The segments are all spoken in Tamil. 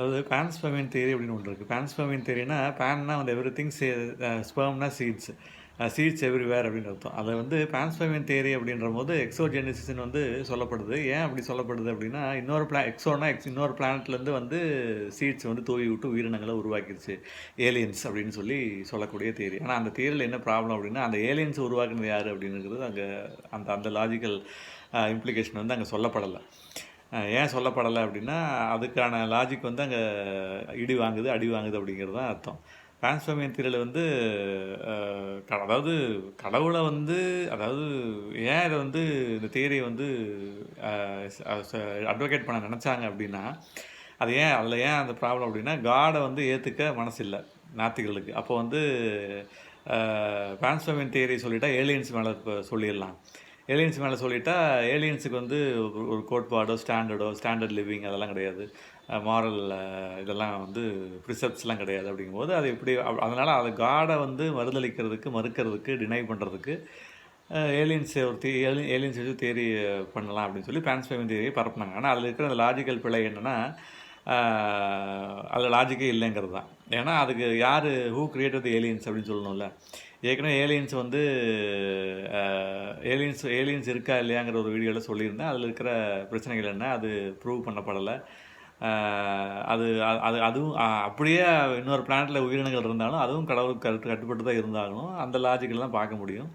அதாவது பேன்ஸ்பெர்மின் தேரி அப்படின்னு ஒன்று இருக்குது பேன்ஸ்பெர்மின் தேரினா பேன்னா வந்து எவ்ரி திங் சே ஸ்பெர்ம்னா சீட்ஸ் சீட்ஸ் எவ்ரிவேர் அப்படின்னு அர்த்தம். அதை வந்து பேன்ஸ்பெர்மின் தேரி அப்படின்ற போது எக்ஸோஜெனிசிஸ்னு வந்து சொல்லப்படுது. ஏன் அப்படி சொல்லப்படுது அப்படின்னா இன்னொரு பிளா எக்ஸோனா எக்ஸ் இன்னொரு பிளானட்லேருந்து வந்து சீட்ஸ் வந்து தூவி விட்டு உயிரினங்களை உருவாக்கிடுச்சு ஏலியன்ஸ் அப்படின்னு சொல்லி சொல்லக்கூடிய தேரி ஆனால் அந்த தேரியில் என்ன ப்ராப்ளம் அப்படின்னா அந்த ஏலியன்ஸ் உருவாக்குனது யார் அப்படிங்கிறது அங்கே அந்த அந்த லாஜிக்கல் இம்ப்ளிகேஷன் uh, வந்து அங்கே சொல்லப்படலை. ஏன் சொல்லப்படலை அப்படின்னா அதுக்கான லாஜிக் வந்து அங்கே இடி வாங்குது அடி வாங்குது அப்படிங்கிறது தான் அர்த்தம். டிரான்ஸ்ஃபர்மியன் தியரியில் வந்து க- அதாவது கடவுளை வந்து அதாவது ஏன் இதை வந்து இந்த தியரியை வந்து அட்வொகேட் பண்ண நினச்சாங்க அப்படின்னா அது ஏன் அதில் ஏன் அந்த ப்ராப்ளம் அப்படின்னா காடை வந்து ஏற்றுக்க மனசு இல்லை நாத்திகளுக்கு அப்போ வந்து டிரான்ஸ்ஃபர்மியன் தியரி சொல்லிட்டா ஏலியன்ஸ் மேலே இப்போ சொல்லிடலாம். ஏலியன்ஸ் மேலே சொல்லிட்டா ஏலியன்ஸுக்கு வந்து ஒரு- ஒரு கோட்பாடோ ஸ்டாண்டர்டோ ஸ்டாண்டர்ட் லிவிங் அதெல்லாம் கிடையாது. மாரல் இதெல்லாம் வந்து ப்ரிசப்ட்ஸ்லாம் கிடையாது அப்படிங்கும்போது அது எப்படி அதனால் அது காடை வந்து மறுதளிக்கிறதுக்கு மறுக்கிறதுக்கு டினை பண்ணுறதுக்கு ஏலியன்ஸ் ஒரு தே ஏலியன்ஸ் வச்சு தேரி பண்ணலாம் அப்படின்னு சொல்லி பேன்ஸ்பெமின் தேரியை பரப்புனாங்க. ஆனால் அதில் இருக்கிற அந்த லாஜிக்கல் பிழை என்னென்னா அதில் லாஜிக்கே இல்லைங்கிறது தான். ஏன்னா அதுக்கு யார் ஹூ கிரியேட்டட் ஏலியன்ஸ் அப்படின்னு சொல்லணும்ல. ஏற்கனவே ஏலியன்ஸ் வந்து ஏலியன்ஸ் ஏலியன்ஸ் இருக்கா இல்லையாங்கிற ஒரு வீடியோவில் சொல்லியிருந்தேன். அதில் இருக்கிற பிரச்சனைகள் என்ன? அது ப்ரூவ் பண்ணப்படலை. அது அது அதுவும் அப்படியே இன்னொரு பிளானட்டில் உயிரினங்கள் இருந்தாலும் அதுவும் கடவுளுக்கு கட்டு கட்டுப்பட்டு தான் இருந்தாலும் அந்த லாஜிக்கெல்லாம் பார்க்க முடியும்.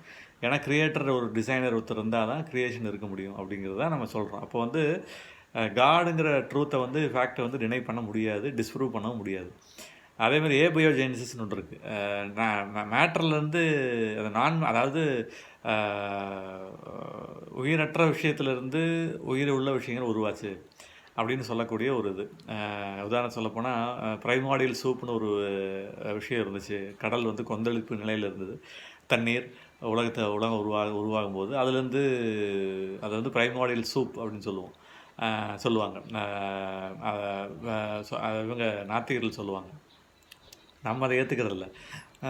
ஏன்னா கிரியேட்டர் ஒரு டிசைனர் ஒருத்தர் இருந்தால் தான் க்ரியேஷன் இருக்க முடியும் அப்படிங்கிறத நம்ம சொல்கிறோம் அப்போ வந்து காடுங்கிற ட்ரூத்தை வந்து ஃபேக்டை வந்து டினை பண்ண முடியாது டிஸ்ப்ரூவ் பண்ணவும் முடியாது. அதே மாதிரி ஏபயோஜெனிசிஸ்னு ஒன்று இருக்குது மேட்டர்லேருந்து அது நான் அதாவது உயிரற்ற விஷயத்துலேருந்து உயிர் உள்ள விஷயங்கள் உருவாச்சு அப்படின்னு சொல்லக்கூடிய ஒரு இது. உதாரணம் சொல்லப்போனால் பிரைமாடியல் சூப்னு ஒரு விஷயம் இருந்துச்சு. கடல் வந்து கொந்தளிப்பு நிலையில் இருந்தது. தண்ணீர் உலகத்தை உலகம் உருவாக உருவாகும் போது அதுலேருந்து அதை வந்து பிரைமாடியல் சூப் அப்படின்னு சொல்லுவோம். சொல்லுவாங்க. இவங்க நாத்திகர்கள் சொல்லுவாங்க. நம்ம அதை ஏற்றுக்கிறதில்ல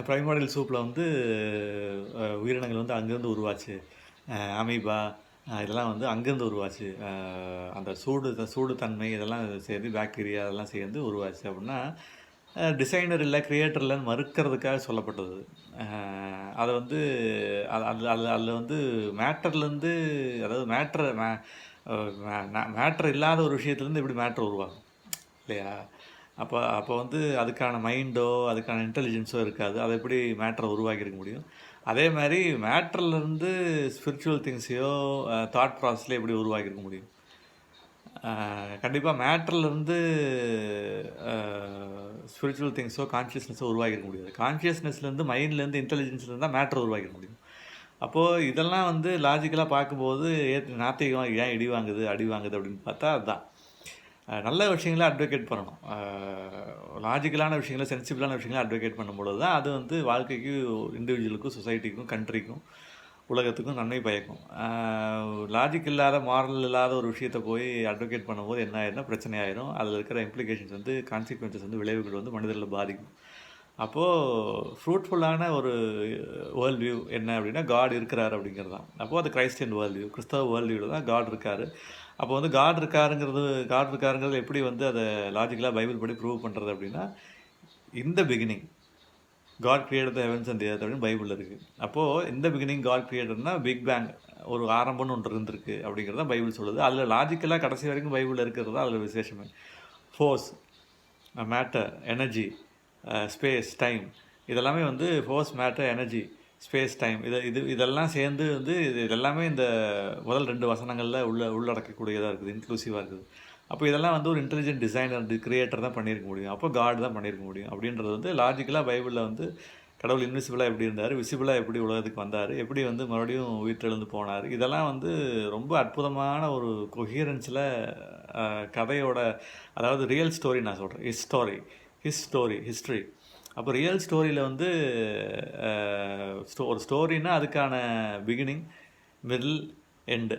ப்ரைமாடல் சூப்பில் வந்து உயிரினங்கள் வந்து அங்கேருந்து உருவாச்சு. அமீபா இதெல்லாம் வந்து அங்கேருந்து உருவாச்சு. அந்த சூடு சூடு தன்மை இதெல்லாம் சேர்ந்து பாக்டீரியா அதெல்லாம் சேர்ந்து உருவாச்சு அப்படின்னா டிசைனர் இல்லை க்ரியேட்டர் இல்லைன்னு மறுக்கிறதுக்காக சொல்லப்பட்டது. அதை வந்து அது அது அது அதில் வந்து மேட்டர்லேருந்து அதாவது மேட்ரு மேட்ரு இல்லாத ஒரு விஷயத்துலேருந்து எப்படி மேட்ரு உருவாகும்? இல்லையா? அப்போ அப்போ வந்து அதுக்கான மைண்டோ அதுக்கான இன்டெலிஜென்ஸோ இருக்காது. அதை எப்படி மேட்டரை உருவாக்கியிருக்க முடியும்? அதே மாதிரி மேட்டர்லேருந்து ஸ்பிரிச்சுவல் திங்ஸையோ தாட் ப்ராசஸ்லேயே எப்படி உருவாக்கியிருக்க முடியும்? கண்டிப்பாக மேட்டர்லேருந்து ஸ்பிரிச்சுவல் திங்ஸோ கான்ஷியஸ்னஸோ உருவாக்கிருக்க முடியாது. கான்ஷியஸ்னஸ்லேருந்து மைண்ட்லேருந்து இன்டெலிஜென்ஸ்லேருந்து தான் மேட்டர் உருவாக்கிட முடியும். அப்போது இதெல்லாம் வந்து லாஜிக்கலாக பார்க்கும்போது ஏ நாத்திகம் ஏன் இடி வாங்குது அடி வாங்குது அப்படின்னு பார்த்தா அதுதான் நல்ல விஷயங்களை அட்வொகேட் பண்ணணும். லாஜிக்கலான விஷயங்களை சென்சிபிளான விஷயங்களை அட்வொகேட் பண்ணும்பொழுது தான் அது வந்து வாழ்க்கைக்கு இண்டிவிஜுவலுக்கும் சொசைட்டிக்கும் கண்ட்ரிக்கும் உலகத்துக்கும் நன்மை பயக்கும். லாஜிக் இல்லாத மாரல் இல்லாத ஒரு விஷயத்தை போய் அட்வொகேட் பண்ணும்போது என்ன ஆயிருந்தால் பிரச்சனை ஆயிரும். அதில் இருக்கிற இம்ப்ளிகேஷன்ஸ் வந்து கான்சிக்வன்சஸ் வந்து விளைவுகள் வந்து மனிதர்களை பாதிக்கும். அப்போது ஃப்ரூட்ஃபுல்லான ஒரு வேர்ல்ட் வியூ என்ன அப்படின்னா காட் இருக்கிறார் அப்படிங்கிறது தான். அப்போது அது கிரைஸ்டியன் வேர்ல்ட் வியூ கிறிஸ்தவ வேர்ல்ட் வியூவில் தான் காட் இருக்கார். அப்போ வந்து காட் இருக்காருங்கிறது காட் இருக்காருங்கிறது எப்படி வந்து அதை லாஜிக்கலாக பைபிள் படி ப்ரூவ் பண்ணுறது அப்படின்னா இந்த beginning God create the heavens and earth அப்படின்னு பைபிள் இருக்குது அப்போது இந்த பிகினிங் காட் கிரியேட்டர்னா பிக் பேங் ஒரு ஆரம்பம்னு ஒன்று இருந்திருக்கு அப்படிங்கிறத பைபிள் சொல்லுது. அதில் லாஜிக்கலாக கடைசி வரைக்கும் பைபிளில் இருக்கிறது தான் அதில் விசேஷமே. Force matter energy space time இதெல்லாமே வந்து force matter energy space time இதை இது இதெல்லாம் சேர்ந்து வந்து இது இதெல்லாமே இந்த முதல் ரெண்டு வசனங்களில் உள்ள உள்ளடக்கக்கூடியதாக இருக்குது இன்க்ளூசிவாக இருக்குது. அப்போ இதெல்லாம் வந்து ஒரு இன்டெலிஜென்ட் டிசைனர் கிரியேட்டர் தான் பண்ணியிருக்க முடியும். அப்போ காட் தான் பண்ணியிருக்க முடியும். அப்படின்றது வந்து லாஜிக்கலாக பைபிளில் வந்து கடவுள் இன்விசிபிளாக எப்படி இருந்தார் விசிபிளாக எப்படி உலகத்துக்கு வந்தார் எப்படி வந்து மறுபடியும் உயிர்த்தெழுந்து போனார் இதெல்லாம் வந்து ரொம்ப அற்புதமான ஒரு கொஹியரன்ஸில் கதையோட அதாவது ரியல் ஸ்டோரி நான் சொல்கிறேன் his story his story history அப்போ ரியல் ஸ்டோரியில் வந்து ஸ்டோ ஒரு ஸ்டோரின்னா அதுக்கான பிகினிங் மிடில் எண்டு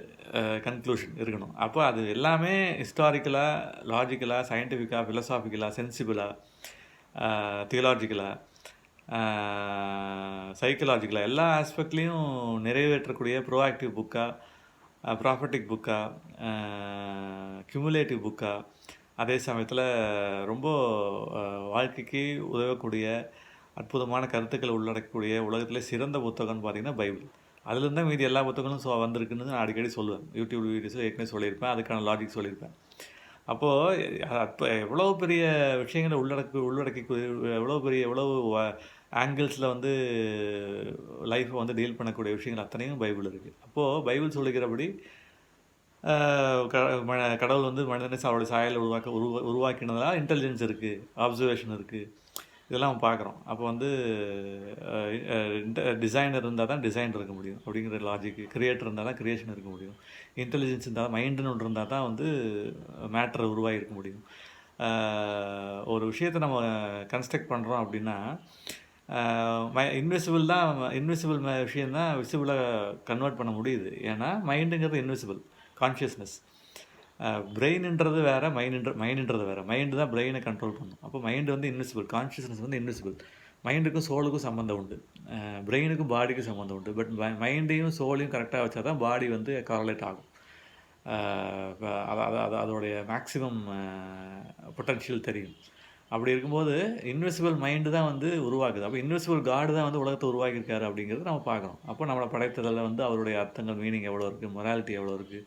கன்க்ளூஷன் இருக்கணும். அப்போ அது எல்லாமே ஹிஸ்டாரிக்கலாக லாஜிக்கலாக சயின்டிஃபிக்காக ஃபிலசாஃபிக்கலாக சென்சிபிளாக தியலாஜிக்கலாக சைக்கலாஜிக்கலாக எல்லா ஆஸ்பெக்ட்லேயும் நிறைவேற்றக்கூடிய ப்ரோஆக்டிவ் புக்காக ப்ராஃபட்டிக் புக்காக கியூமுலேட்டிவ் புக்காக அதே சமயத்தில் ரொம்ப வாழ்க்கைக்கு உதவக்கூடிய அற்புதமான கருத்துக்களை உள்ளடக்கக்கூடிய உலகத்திலே சிறந்த புத்தகம்னு பார்த்தீங்கன்னா பைபிள். அதுலேருந்து தான் மீதி எல்லா புத்தகங்களும் ஸோ வந்திருக்குன்னு நான் அடிக்கடி சொல்லுவேன் யூடியூப் வீடியோஸில் ஏற்கனவே சொல்லியிருப்பேன். அதுக்கான லாஜிக் சொல்லியிருப்பேன். அப்போது அப்போ எவ்வளோ பெரிய விஷயங்களை உள்ளடக்க உள்ளடக்கி எவ்வளோ பெரிய எவ்வளோ ஆங்கிள்ஸில் வந்து லைஃப்பை வந்து டீல் பண்ணக்கூடிய விஷயங்கள் அத்தனையும் பைபிள் இருக்குது அப்போது பைபிள் சொல்லுகிறபடி கடவுள் வந்து மனிதனை அவருடைய சாயலை உருவாக்க உருவா உருவாக்கினதால் இன்டெலிஜென்ஸ் இருக்குது அப்சர்வேஷன் இருக்குது இதெல்லாம் நம்ம பார்க்குறோம். அப்போ வந்து டிசைனர் இருந்தால் தான் டிசைன் இருக்க முடியும். அப்படிங்கிற லாஜிக் கிரியேட்டர் இருந்தால் தான் கிரியேஷன் இருக்க முடியும். இன்டெலிஜென்ஸ் இருந்தால் மைண்டுன்னு ஒன்று இருந்தால் தான் வந்து மேட்டரை உருவாகி இருக்க முடியும். ஒரு விஷயத்தை நம்ம கன்ஸ்ட்ரக்ட் பண்ணுறோம் அப்படின்னா இன்விசிபிள் தான் இன்விசிபிள் விஷயம் தான் விசிபிளாக கன்வெர்ட் பண்ண முடியுது. ஏன்னா மைண்டுங்கிறது இன்விசிபிள் கான்ஷியஸ்னஸ் பிரெயின்ன்றது வேறு மைண்டுன்ற மைண்டுன்றது வேறு. மைண்டு தான் பிரெயினை கண்ட்ரோல் பண்ணும். அப்போ மைண்டு வந்து இன்விசிபிள் கான்ஷியஸ்னஸ் வந்து இன்விசிபிள் மைண்டுக்கும் சோலுக்கும் சம்மந்தம் உண்டு. Uh, பிரெயினுக்கும் பாடிக்கும் சம்மந்தம் உண்டு. பட் மைண்டையும் சோலையும் கரெக்டாக வச்சா தான் பாடி வந்து கரலேட் ஆகும். Uh, அது அது அதோடைய மேக்ஸிமம் பொட்டன்ஷியல் uh, தெரியும். அப்படி இருக்கும்போது இன்விசிபிள் மைண்டு தான் வந்து உருவாக்குது. அப்போ இன்விசிபிள் காடு தான் வந்து உலகத்தை உருவாக்கியிருக்காரு அப்படிங்கிறத நம்ம பார்க்குறோம் அப்போ நம்மளை படைத்ததில் வந்து அவருடைய அர்த்தங்கள் மீனிங் எவ்வளோ இருக்குது மொராலிட்டி எவ்வளோ இருக்குது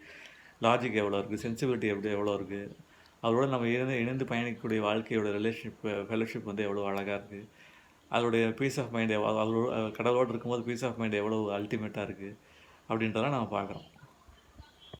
லாஜிக் எவ்வளோ இருக்குது சென்சிபிலிட்டி எப்படி எவ்வளோ இருக்குது அவரோட நம்ம இணைந்து இணைந்து பயணிக்கக்கூடிய வாழ்க்கையோட ரிலேஷன்ஷிப் ஃபெலோஷிப் வந்து எவ்வளோ அழகாக இருக்குது அதோடைய பீஸ் ஆஃப் மைண்ட் எவ்வளோ அவரோட கடவுளோடு இருக்கும்போது பீஸ் ஆஃப் மைண்ட் எவ்வளோ அல்டிமேட்டாக இருக்குது அப்படின்றதெல்லாம் நம்ம பார்க்குறோம்.